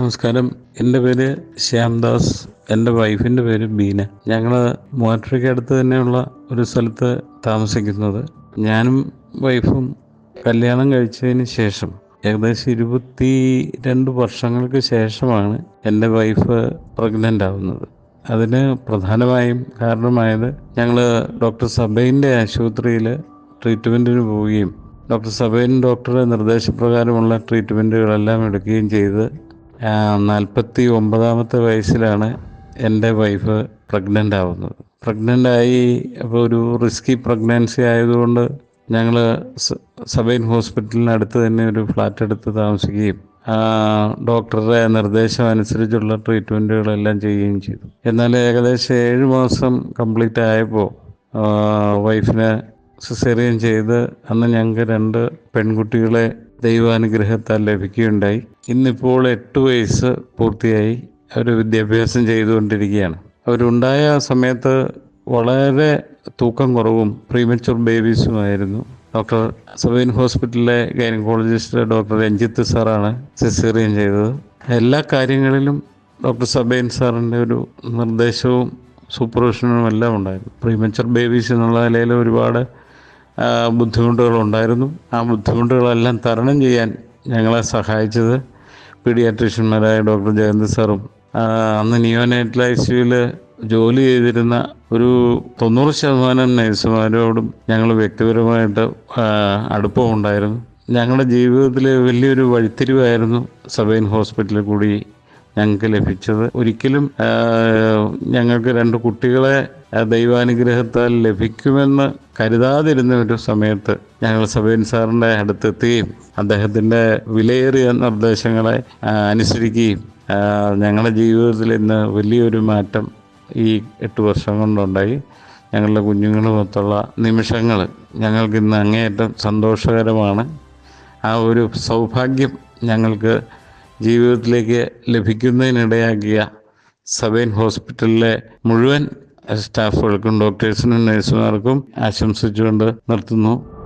നമസ്കാരം. എന്റെ പേര് ശ്യാംദാസ്. എന്റെ വൈഫിന്റെ പേര് ബീന. ഞങ്ങൾ മൂവാറ്റുപുഴയ്ക്ക് അടുത്ത് തന്നെയുള്ള ഒരു സ്ഥലത്ത് താമസിക്കുന്നത്. ഞാനും വൈഫും കല്യാണം കഴിച്ചതിന് ശേഷം ഏകദേശം ഇരുപത്തി രണ്ട് വർഷങ്ങൾക്ക് ശേഷമാണ് എന്റെ വൈഫ് പ്രഗ്നന്റ് ആവുന്നത്. അതിന് പ്രധാനമായും കാരണമായത് ഞങ്ങൾ ഡോക്ടർ സബൈന്റെ ആശുപത്രിയിൽ ട്രീറ്റ്മെന്റിന് പോവുകയും ഡോക്ടർ സബൈൻ ഡോക്ടറുടെ നിർദ്ദേശപ്രകാരമുള്ള ട്രീറ്റ്മെന്റുകളെല്ലാം എടുക്കുകയും ചെയ്ത് നാൽപ്പത്തി ഒമ്പതാമത്തെ വയസ്സിലാണ് എന്റെ വൈഫ് പ്രഗ്നന്റ് ആവുന്നത്. പ്രഗ്നന്റ് ആയി അപ്പോൾ ഒരു റിസ്കി പ്രഗ്നൻസി ആയതുകൊണ്ട് ഞങ്ങൾ സബൈൻ ഹോസ്പിറ്റലിനടുത്ത് തന്നെ ഒരു ഫ്ലാറ്റ് എടുത്ത് താമസിക്കുകയും ഡോക്ടറുടെ നിർദ്ദേശം അനുസരിച്ചുള്ള ട്രീറ്റ്മെന്റുകളെല്ലാം ചെയ്യുകയും ചെയ്തു. എന്നാൽ ഏകദേശം ഏഴ് മാസം കംപ്ലീറ്റ് ആയപ്പോൾ വൈഫിനെ സിസേറിയൻ ചെയ്ത് അന്ന് ഞങ്ങൾക്ക് രണ്ട് പെൺകുട്ടികളെ ദൈവാനുഗ്രഹത്താൽ ലഭിക്കുകയുണ്ടായി. ഇന്നിപ്പോൾ എട്ട് വയസ്സ് പൂർത്തിയായി അവർ വിദ്യാഭ്യാസം ചെയ്തുകൊണ്ടിരിക്കുകയാണ്. അവരുണ്ടായ സമയത്ത് വളരെ തൂക്കം കുറവും പ്രീമച്ചുർ ബേബീസുമായിരുന്നു ഡോക്ടർ സബീൻ ഹോസ്പിറ്റലിലെ ഗൈനക്കോളജിസ്റ്റ് ഡോക്ടർ രഞ്ജിത്ത് സാറാണ് സിസേറിയൻ ചെയ്തത്. എല്ലാ കാര്യങ്ങളിലും ഡോക്ടർ സബൈൻ സാറിന്റെ ഒരു നിർദ്ദേശവും സൂപ്പർവിഷനും എല്ലാം ഉണ്ടായിരുന്നു. പ്രീമച്ചർ ബേബീസ് എന്നുള്ള നിലയിൽ ഒരുപാട് ബുദ്ധിമുട്ടുകളുണ്ടായിരുന്നു. ആ ബുദ്ധിമുട്ടുകളെല്ലാം തരണം ചെയ്യാൻ ഞങ്ങളെ സഹായിച്ചത് പീഡിയാട്രീഷ്യന്മാരായ ഡോക്ടർ ജയന്ത് സാറും. അന്ന് നിയോനൈറ്റൽ ഐ ജോലി ചെയ്തിരുന്ന ഒരു തൊണ്ണൂറ് ശതമാനം നഴ്സുമാരോടും ഞങ്ങൾ വ്യക്തിപരമായിട്ട് അടുപ്പമുണ്ടായിരുന്നു. ഞങ്ങളുടെ ജീവിതത്തിലെ വലിയൊരു വഴിത്തിരിവായിരുന്നു സബൈൻ ഹോസ്പിറ്റലിൽ കൂടി ഞങ്ങൾക്ക് ലഭിച്ചത്. ഒരിക്കലും ഞങ്ങൾക്ക് രണ്ട് കുട്ടികളെ ദൈവാനുഗ്രഹത്താൽ ലഭിക്കുമെന്ന് കരുതാതിരുന്ന ഒരു സമയത്ത് ഞങ്ങൾ സബീൻ സാറിന്റെ അടുത്തെത്തുകയും അദ്ദേഹത്തിന്റെ വിലയേറിയ നിർദ്ദേശങ്ങളെ അനുസരിക്കുകയും ഞങ്ങളുടെ ജീവിതത്തിൽ ഇന്ന് വലിയൊരു മാറ്റം ഈ എട്ട് വർഷം കൊണ്ടുണ്ടായി. ഞങ്ങളുടെ കുഞ്ഞുങ്ങളുമൊത്തുള്ള നിമിഷങ്ങൾ ഞങ്ങൾക്കിന്ന് അങ്ങേയറ്റം സന്തോഷകരമാണ്. ആ ഒരു സൗഭാഗ്യം ഞങ്ങൾക്ക് ജീവിതത്തിലേക്ക് ലഭിക്കുന്നതിനിടയാക്കിയ സബൈൻ ഹോസ്പിറ്റലിലെ മുഴുവൻ സ്റ്റാഫുകൾക്കും ഡോക്ടേഴ്സിനും നഴ്സുമാർക്കും ആശംസിച്ചുകൊണ്ട് നിർത്തുന്നു.